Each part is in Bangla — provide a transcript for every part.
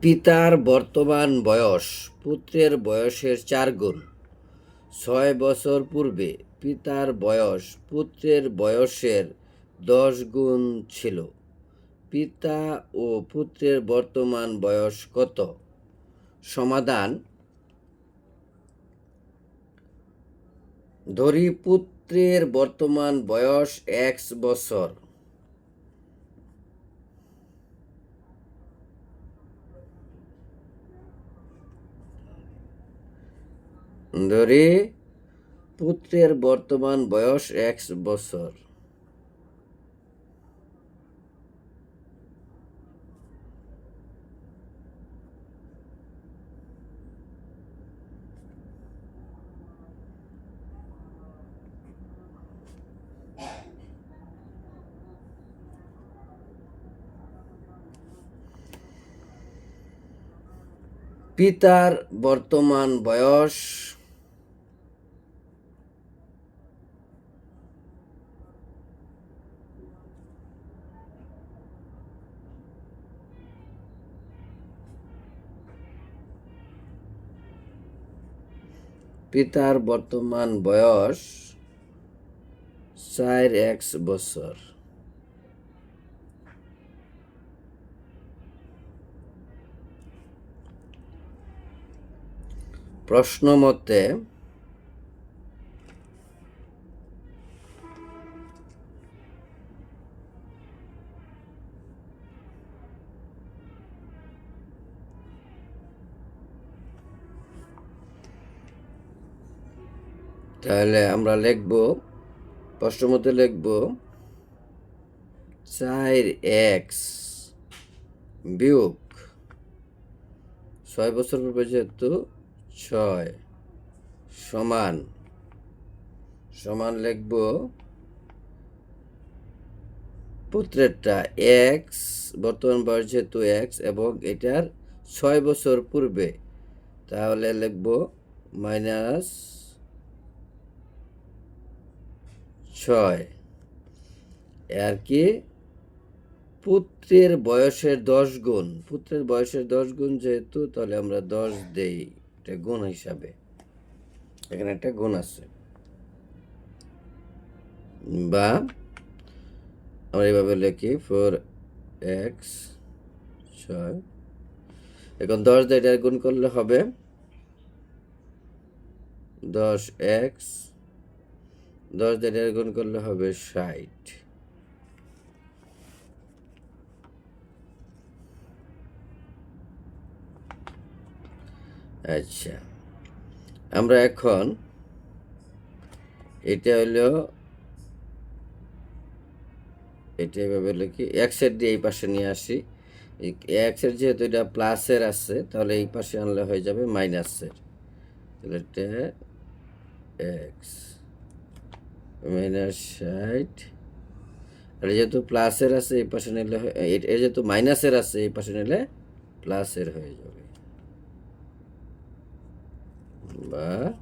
পিতার বর্তমান বয়স, পুত্রের বয়সের চার গুণ। ছয় বছর পূর্বে পিতার বয়স, পুত্রের বয়সের দশ গুণ ছিল। পিতা ও পুত্রের বর্তমান বয়স কত? সমাধান ধরি, পুত্রের বর্তমান বয়স এক বছর। ধরি পুত্রের বর্তমান বয়স এক বছর। পিতার বর্তমান বয়স পিতার বর্তমান বয়স চার এক্স বছর। প্রশ্ন মতে তাহলে আমরা লিখব প্রশ্ন মতে লিখব, চার এক্স বিয়োগ ছয় বছর পূর্বে যেহেতু ছয় সমান সমান লিখব পুত্রেরটা এক্স, বর্তমান বয়স যেহেতু এক্স এবং এটার ছয় বছর পূর্বে, তাহলে লিখব মাইনাস ছয়। আর কি? পুত্রের বয়সের দশ গুণ। পুত্রের বয়সের দশ গুণ যেহেতু, তাহলে আমরা দশ দেই। এটা গুণ হিসাবে। এখানে একটা গুণ আছে। বা আমরা এইভাবে লিখি ফোর এক্স ছয়। এখন দশ দিয়ে এটা গুণ করলে হবে দশ এক্স দশ এটা গুণ করলে হবে ষাট। আচ্ছা আমরা এখন এটা হলো, এটা এভাবে লিখি এক্সের দিয়ে এই পাশে নিয়ে আসি। এক্সের যেহেতু এটা প্লাসের আছে, তাহলে এই পাশে আনলে হয়ে যাবে মাইনাসের তাহলে এটা এক্স মাইনাস ষাট আর যেহেতু প্লাসের আছে, এই পাশে নিলে হয়- এ- এ যেহেতু মাইনাসের আছে, এই পাশে নিলে প্লাসের হয়ে যাবে। বা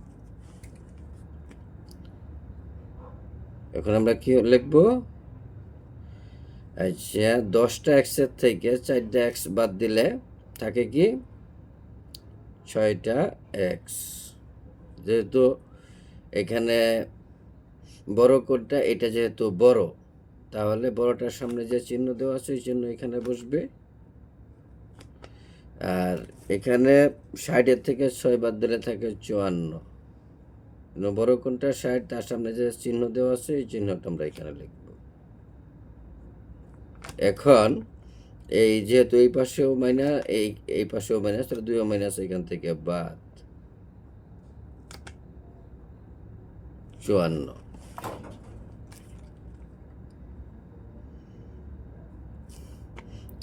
এখন আমরা কি লিখব? আচ্ছা দশটা এক্সের থেকে চারটা এক্স বাদ দিলে থাকে কি? ছয়টা এক্স যেহেতু এখানে বড় কোডটা, এটা যেহেতু বড়, তাহলে বড়টার সামনে যে চিহ্ন দেওয়া আছে, ওই চিহ্ন এখানে বসবে। আর এখানে ষাটের থেকে ছয় বাদ দিলে থাকে চুয়ান্ন। বড় কোনটা ষাট, তার সামনে যে চিহ্ন দেওয়া আছে এই চিহ্নটা আমরা এখানে লিখব। এখন এই যেহেতু এই পাশেও মাইনাস এই এই পাশেও মাইনাস তাহলে দুইও মাইনাস এখান থেকে বাদ। চুয়ান্ন।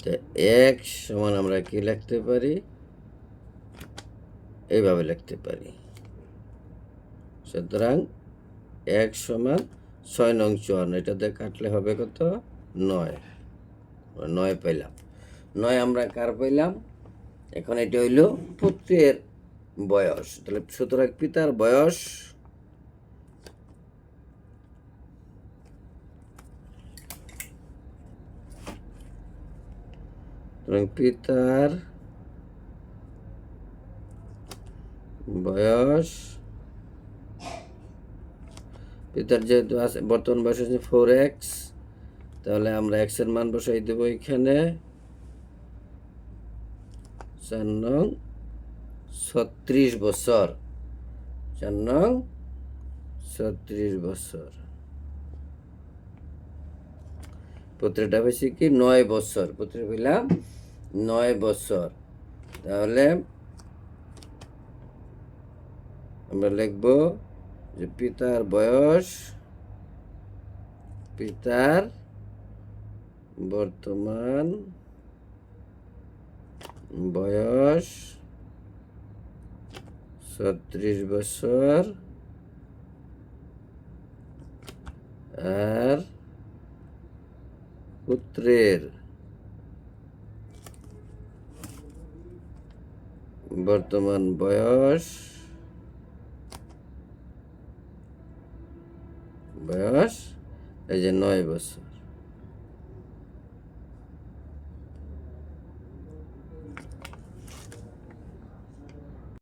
তো এক সমান আমরা কি লিখতে পারি? এইভাবে লিখতে পারি। সুতরাং এক সমান ছয় নং চুয়ান্ন এটাতে কাটলে হবে কত? নয়। নয় পাইলাম। নয় আমরা কার পাইলাম? এখন এটা হইল পুত্রের বয়স। তাহলে সুতরাং পিতার বয়স সুতরাং পিতার বয়স, পিতার যেহেতু আছে, বর্তমান বয়স হচ্ছে ফোর এক্স তাহলে আমরা এক্সের মান বসাই দেব এখানে। চার নং ছত্রিশ বছর। চার নং ছত্রিশ বছর। পুত্রটা বেশি কি? নয় বছর। পুত্র পেলাম নয় বছর। তাহলে আমরা লিখব যে পিতার বয়স, পিতার বর্তমান বয়স ছত্রিশ বছর আর পুত্রের বর্তমান বয়স বয়স এই যে নয় বছর।